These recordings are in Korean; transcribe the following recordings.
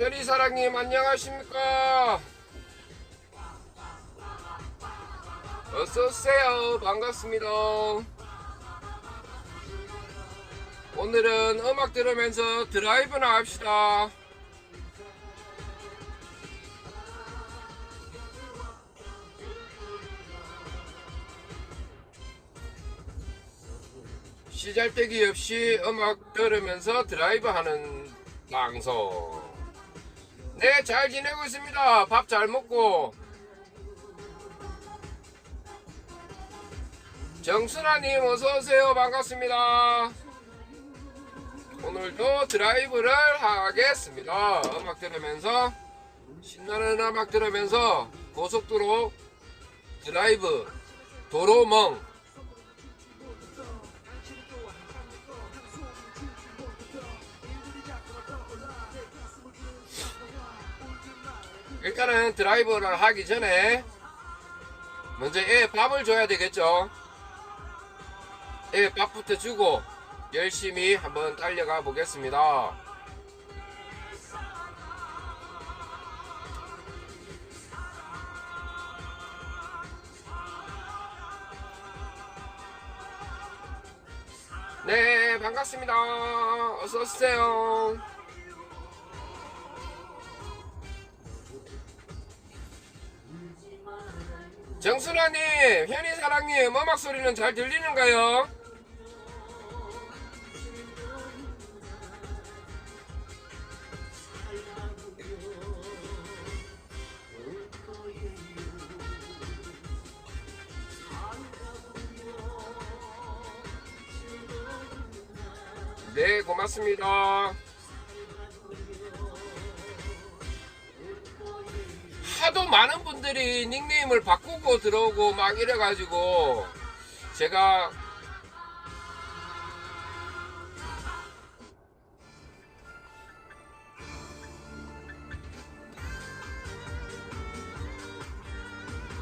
혜리사랑님 안녕하십니까? 어서오세요. 반갑습니다. 오늘은 음악 들으면서 드라이브나 합시다. 시잘데기 없이 음악 들으면서 드라이브 하는 방송. 네, 잘 지내고 있습니다. 밥 잘 먹고. 정순아님 어서오세요. 반갑습니다. 오늘도 드라이브를 하겠습니다. 음악 들으면서, 신나는 음악 들으면서 고속도로 드라이브, 도로멍, 일단은 드라이브를 하기 전에 먼저 애 밥을 줘야 되겠죠. 애 밥부터 주고 열심히 한번 달려가 보겠습니다. 네, 반갑습니다. 어서 오세요. 정순아님, 현이사랑님, 음악 소리는 잘 들리는가요? 네, 고맙습니다. 하도 많은 분 들이 닉네임을 바꾸고 들어오고 막 이래가지고 제가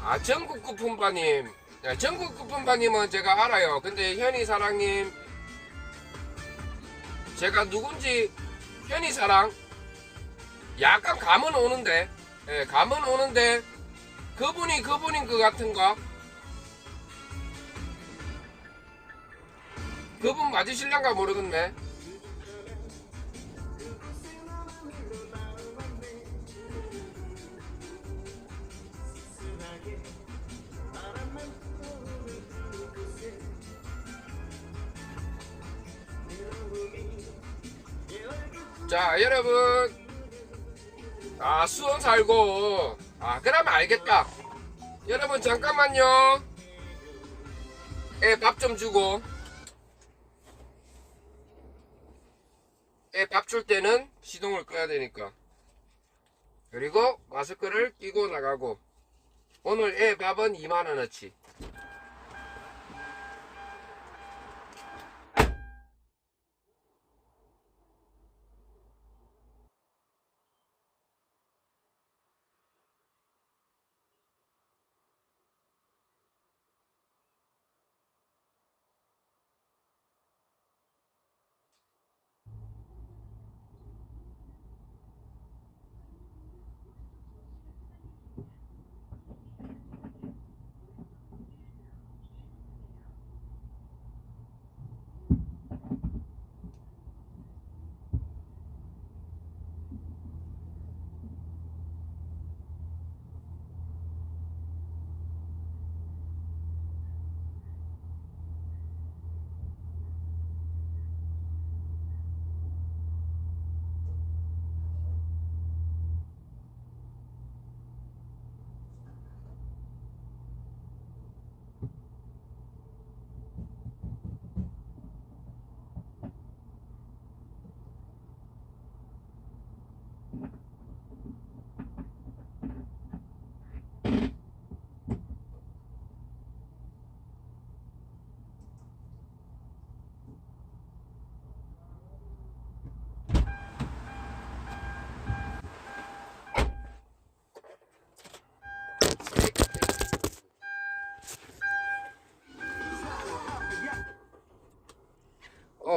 아 전국 쿠폰바님. 야, 전국 쿠폰바님은 제가 알아요. 근데 현이사랑님 제가 누군지 현이사랑? 약간 감은 오는데 예, 감은 오는데 그분이 그분인 것 같은가? 그분 맞으실란가 모르겠네. 자, 여러분. 아 수원 살고 아 그러면 알겠다. 여러분 잠깐만요. 애밥 좀 주고. 애 밥 줄 때는 시동을 꺼야 되니까. 그리고 마스크를 끼고 나가고. 오늘 애 밥은 2만원어치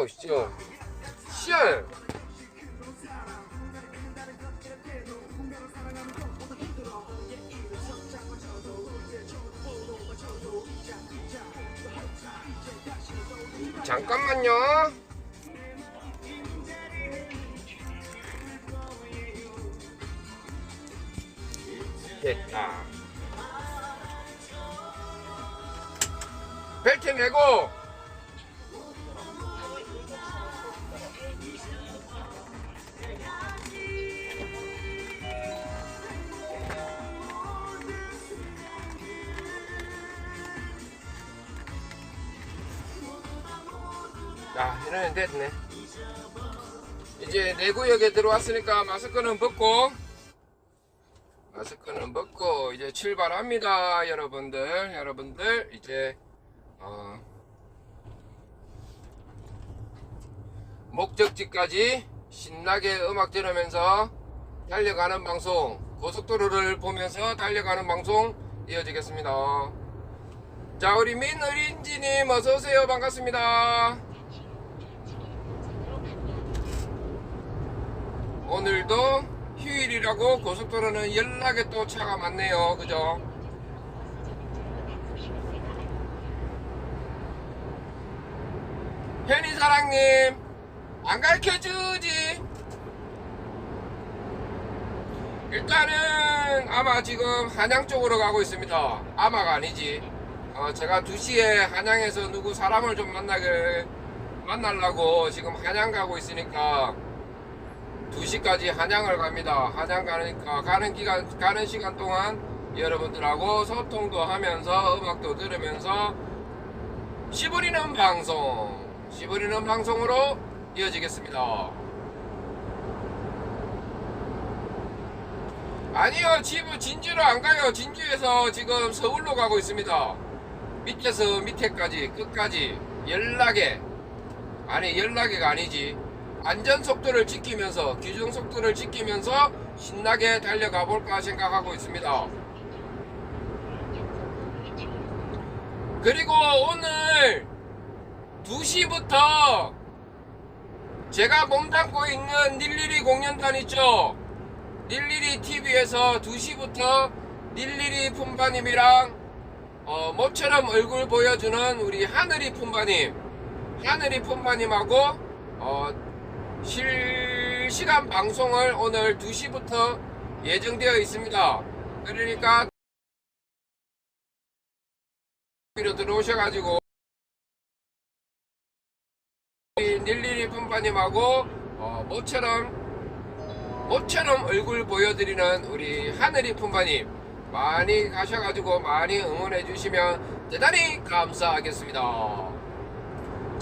어, 진짜. 씨알. 잠깐만요. 됐다. 벨트 내고 자 이러면 됐네. 이제 내 구역에 들어왔으니까 마스크는 벗고 마스크는 벗고 이제 출발합니다 여러분들. 여러분들 이제 어, 목적지까지 신나게 음악 들으면서 달려가는 방송 고속도로를 보면서 달려가는 방송 이어지겠습니다. 자 우리 민의린지님 어서오세요. 반갑습니다 오늘도 휴일이라고 고속도로는 연락에 또 차가 많네요. 그죠? 현이사랑님 안 가르쳐 주지. 일단은 아마 지금 한양 쪽으로 가고 있습니다. 아마가 아니지. 어, 제가 2시에 한양에서 누구 사람을 좀 만나게 만나려고 지금 한양 가고 있으니까 2시까지 한양을 갑니다. 한양 가니까 가는 기간 가는 시간 동안 여러분들하고 소통도 하면서 음악도 들으면서 시부리는 방송, 시부리는 방송으로 이어지겠습니다. 아니요, 지금 진주로 안 가요. 진주에서 지금 서울로 가고 있습니다. 밑에서 밑에까지 끝까지 연락에 아니 연락에가 아니지 안전 속도를 지키면서 규정 속도를 지키면서 신나게 달려가 볼까 생각하고 있습니다. 그리고 오늘 2시부터 제가 몸담고 있는 닐리리 공연단 있죠? 닐리리 TV에서 2시부터 닐리리 품바님이랑 어, 모처럼 얼굴 보여주는 우리 하늘이 품바님 하늘이 품바님하고 어, 실시간 방송을 오늘 2시부터 예정되어 있습니다. 그러니까 로 들어오셔가지고 닐리리 품바님하고 어, 모처럼 모처럼 얼굴 보여드리는 우리 하늘이 품바님 많이 가셔가지고 많이 응원해 주시면 대단히 감사하겠습니다.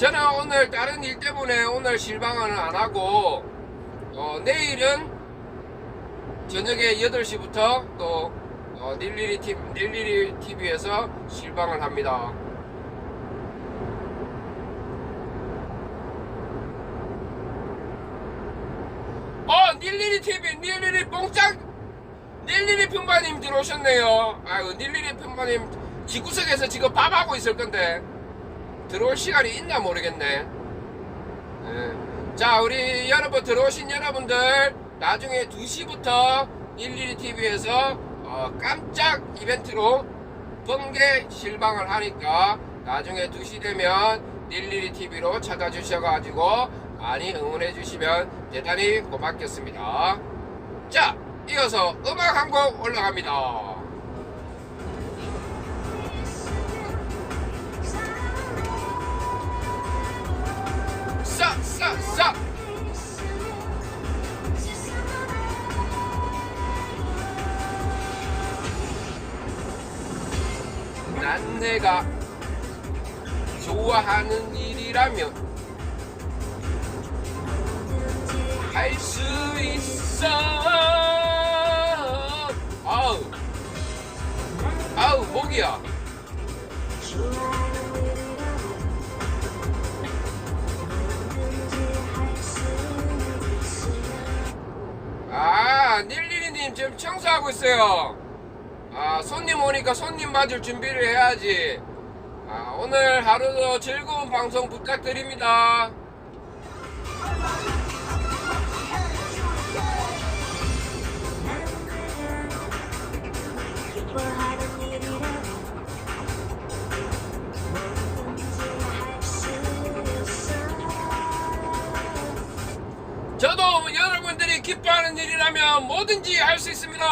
저는 오늘 다른 일 때문에 오늘 실방은 안 하고 어, 내일은 저녁에 8시부터 또 어, 닐리리 TV, 닐리리 TV에서 실방을 합니다. 어, 닐리리 TV, 닐리리 뽕짝, 닐리리 평바님 들어오셨네요. 아유, 닐리리 평바님 집구석에서 지금 밥하고 있을 건데. 들어올 시간이 있나 모르겠네. 예. 자, 우리 여러분 들어오신 여러분들 나중에 2시부터 112 TV에서 어, 깜짝 이벤트로 번개 실방을 하니까 나중에 2시 되면 112 TV로 찾아주셔가지고 많이 응원해 주시면 대단히 고맙겠습니다. 자, 이어서 음악 한 곡 올라갑니다. 싸. 난 내가 좋아하는 일이라면 할 수 있어. 아우, 아우, 목이야. 아, 닐리리님 지금 청소하고 있어요. 아, 손님 오니까 손님 맞을 준비를 해야지. 아, 오늘 하루도 즐거운 방송 부탁드립니다. 기뻐하는 일이라면 뭐든지 할 수 있습니다.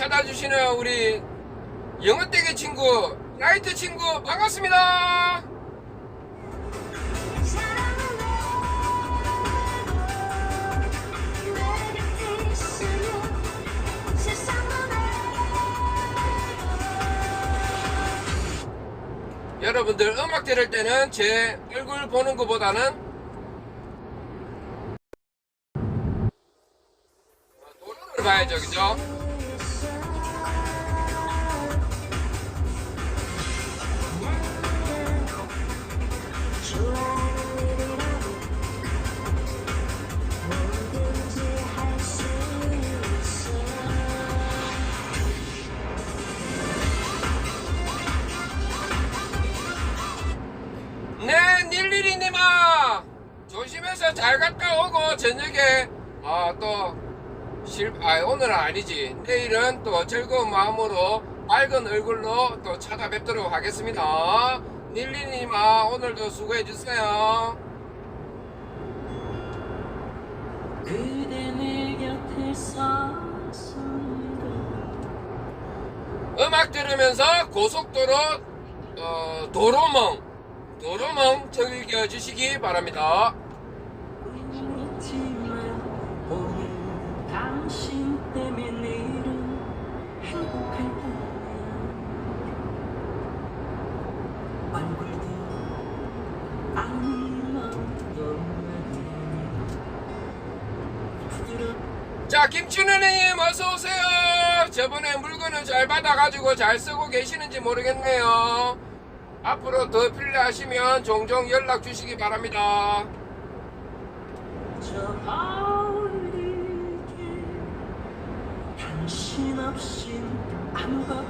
찾아주시는 우리 영어떼기 친구, 라이트 친구 반갑습니다. 여러분들 음악 들을 때는 제 얼굴 보는 것보다는 저녁에 아, 또 실, 아, 오늘은 아니지. 내일은 또 즐거운 마음으로 맑은 얼굴로 또 찾아뵙도록 하겠습니다. 닐리님 아 오늘도 수고해주세요. 그대 내 곁에 섰습니다 음악 들으면서 고속도로 어, 도로멍 도로멍 즐겨주시기 바랍니다. 자 김춘현님 어서 오세요. 저번에 물건을 잘 받아가지고 잘 쓰고 계시는지 모르겠네요. 앞으로 더 필요하시면 종종 연락 주시기 바랍니다. 당신 없인 아무것도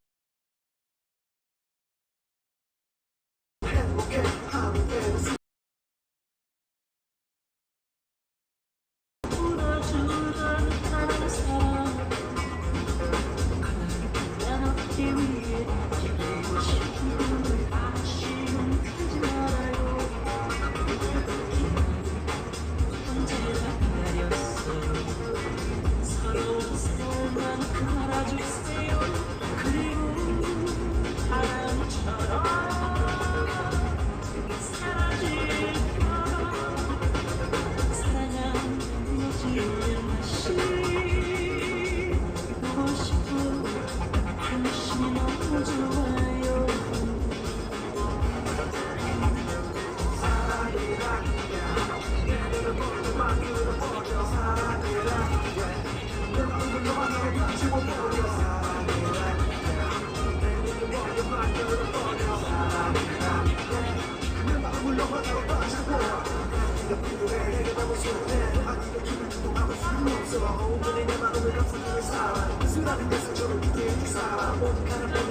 Gotta listen to the weekend sound.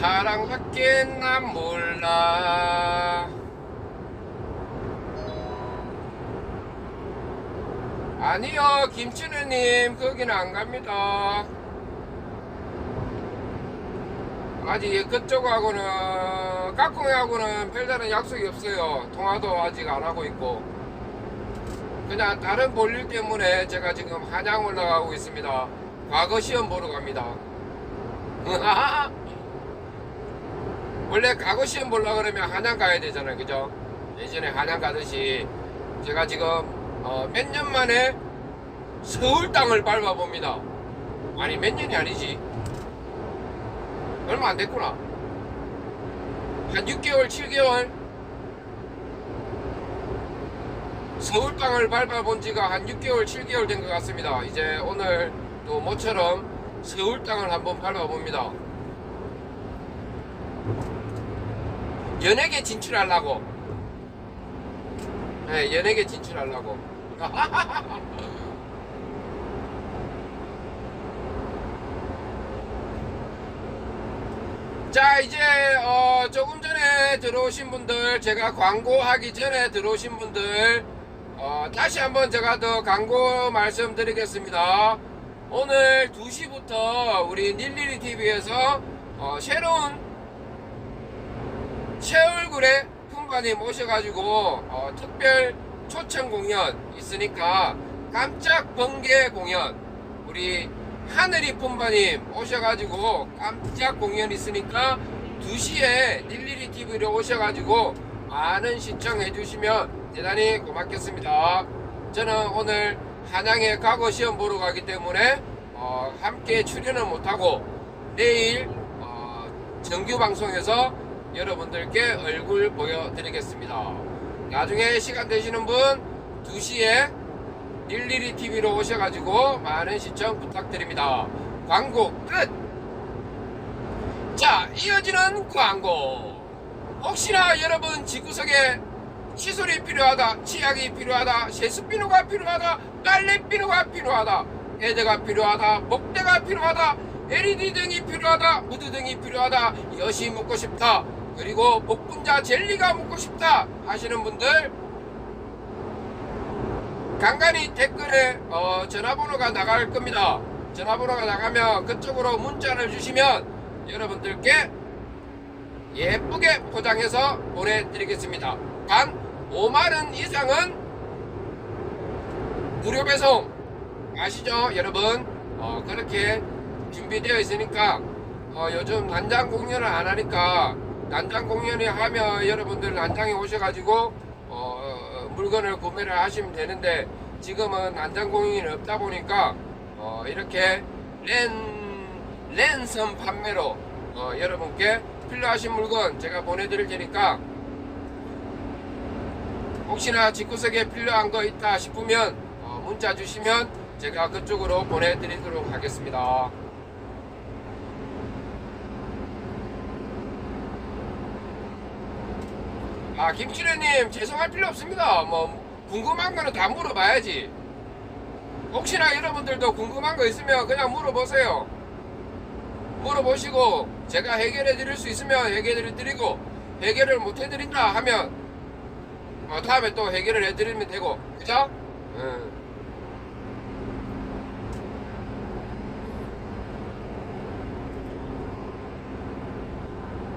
사랑밖에 난 몰라. 아니요 김춘우님 거기는 안 갑니다. 아직 그쪽하고는 깍꿍이하고는 별다른 약속이 없어요. 통화도 아직 안 하고 있고. 그냥 다른 볼일 때문에 제가 지금 한양 올라가고 있습니다. 과거 시험 보러 갑니다 원래 과거 시험 보려 그러면 한양 가야 되잖아요. 그죠? 예전에 한양 가듯이. 제가 지금 어, 몇 년 만에 서울 땅을 밟아 봅니다. 아니 몇 년이 아니지? 얼마 안 됐구나. 한 6개월 7개월? 서울 땅을 밟아 본 지가 한 6개월 7개월 된 것 같습니다. 이제 오늘 또 모처럼 서울 땅을 한번 밟아 봅니다 연예계 진출하려고. 네, 연예계 진출하려고. 자 이제 어, 조금 전에 들어오신 분들 제가 광고하기 전에 들어오신 분들 어, 다시 한번 제가 더 광고 말씀드리겠습니다. 오늘 2시부터 우리 닐리리 TV에서 어, 새로운 새 얼굴의 품바님 오셔가지고 어, 특별 초청 공연 있으니까 깜짝 번개 공연 우리 하늘이 품바님 오셔가지고 깜짝 공연 있으니까 2시에 닐리리 TV로 오셔가지고 많은 시청해 주시면 대단히 고맙겠습니다. 저는 오늘 한양에 과거 시험 보러 가기 때문에 어, 함께 출연은 못하고 내일 어, 정규 방송에서 여러분들께 얼굴 보여드리겠습니다. 나중에 시간 되시는 분 2시에 일일이 TV로 오셔가지고 많은 시청 부탁드립니다. 광고 끝! 자, 이어지는 광고. 혹시나 여러분 집구석에 시술이 필요하다, 치약이 필요하다, 세수비누가 필요하다, 빨래비누가 필요하다, 애대가 필요하다, 목대가 필요하다, LED 등이 필요하다, 무드 등이 필요하다, 엿이 묻고 싶다, 그리고 복분자 젤리가 묻고 싶다 하시는 분들 간간히 댓글에 어, 전화번호가 나갈 겁니다. 전화번호가 나가면 그쪽으로 문자를 주시면 여러분들께 예쁘게 포장해서 보내드리겠습니다. 단 5만원 이상은 무료 배송 아시죠 여러분 어, 그렇게 준비되어 있으니까 어, 요즘 난장 공연을 안 하니까 난장 공연이 하면 여러분들 난장에 오셔가지고 어, 물건을 구매를 하시면 되는데 지금은 난장 공연이 없다 보니까 어, 이렇게 랜 랜선 판매로 어, 여러분께 필요하신 물건 제가 보내드릴 테니까 혹시나 집구석에 필요한 거 있다 싶으면 어, 문자 주시면 제가 그쪽으로 보내드리도록 하겠습니다. 아 김치래님 죄송할 필요 없습니다. 뭐 궁금한 거는 다 물어봐야지. 혹시나 여러분들도 궁금한 거 있으면 그냥 물어보세요. 물어보시고 제가 해결해 드릴 수 있으면 해결해 드리고 해결을 못 해드린다 하면 어, 다음에 또 해결을 해드리면 되고 그죠? 응.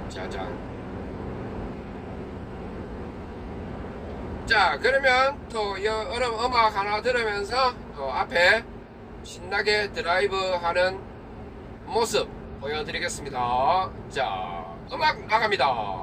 짜잔 자 그러면 또 여름 음악 하나 들으면서 또 앞에 신나게 드라이브 하는 모습 보여드리겠습니다. 자 음악 나갑니다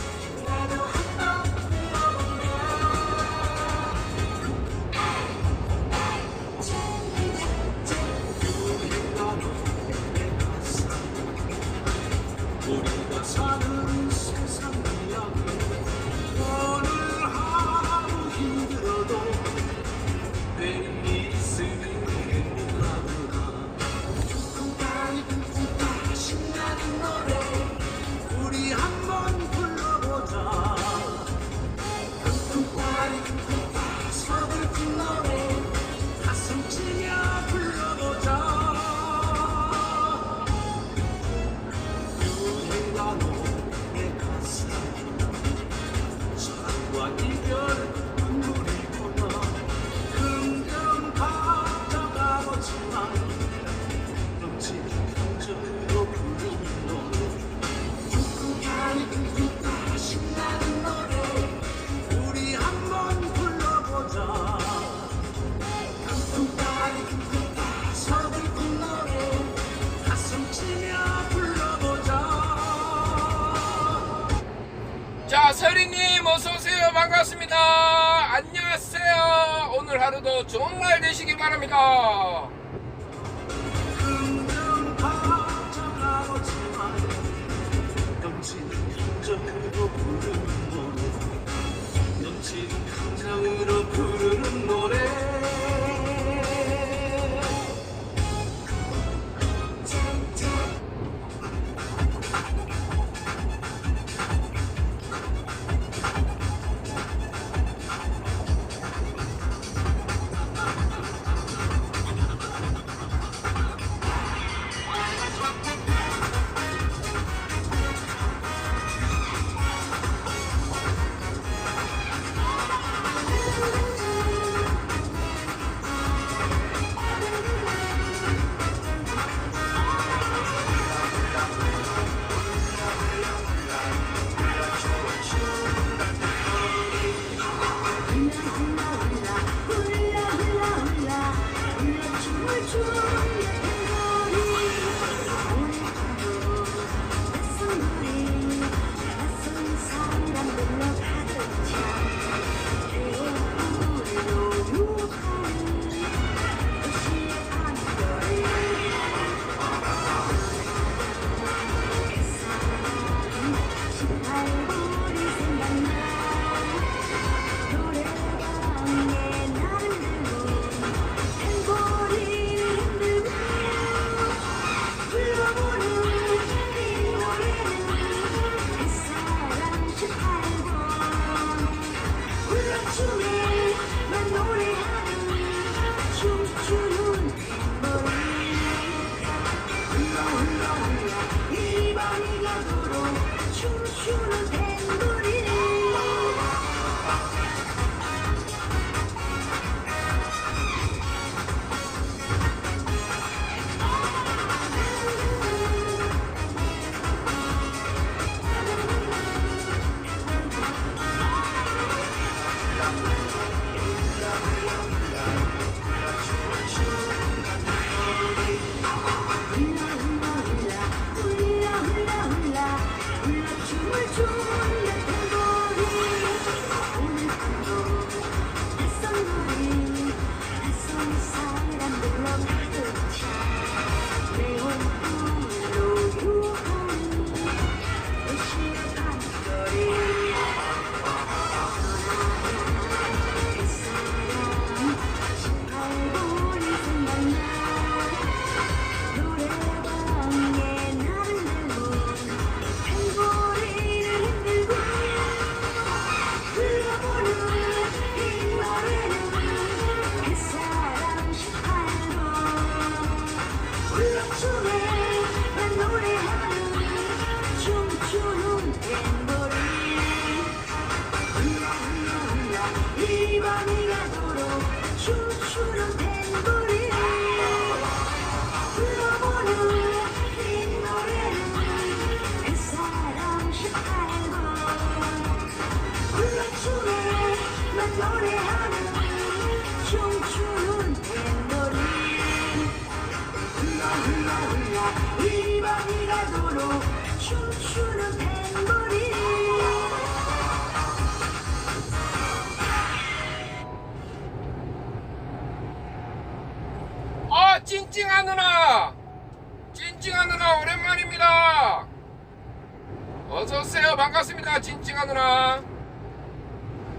어서오세요. 반갑습니다. 누나.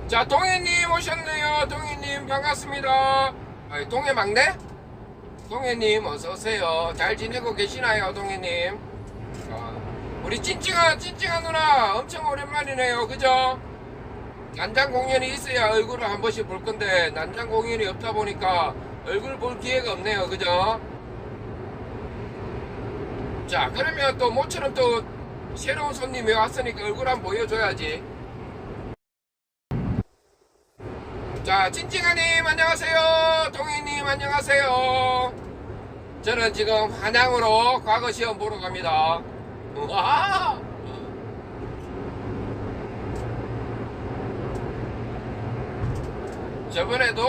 자 동해님 오셨네요. 동해님 반갑습니다. 아이, 동해 막내? 동해님 어서오세요. 잘 지내고 계시나요 동해님? 어, 우리 찡찡한 찡찡한 누나 엄청 오랜만이네요. 그죠? 난장 공연이 있어야 얼굴을 한 번씩 볼 건데 난장 공연이 없다 보니까 얼굴 볼 기회가 없네요. 그죠? 자 그러면 또 모처럼 또 새로운 손님이 왔으니까 얼굴 한번 보여줘야지. 자 찐찡아님 안녕하세요. 동희님 안녕하세요. 저는 지금 한양으로 과거 시험 보러 갑니다. 우와! 저번에도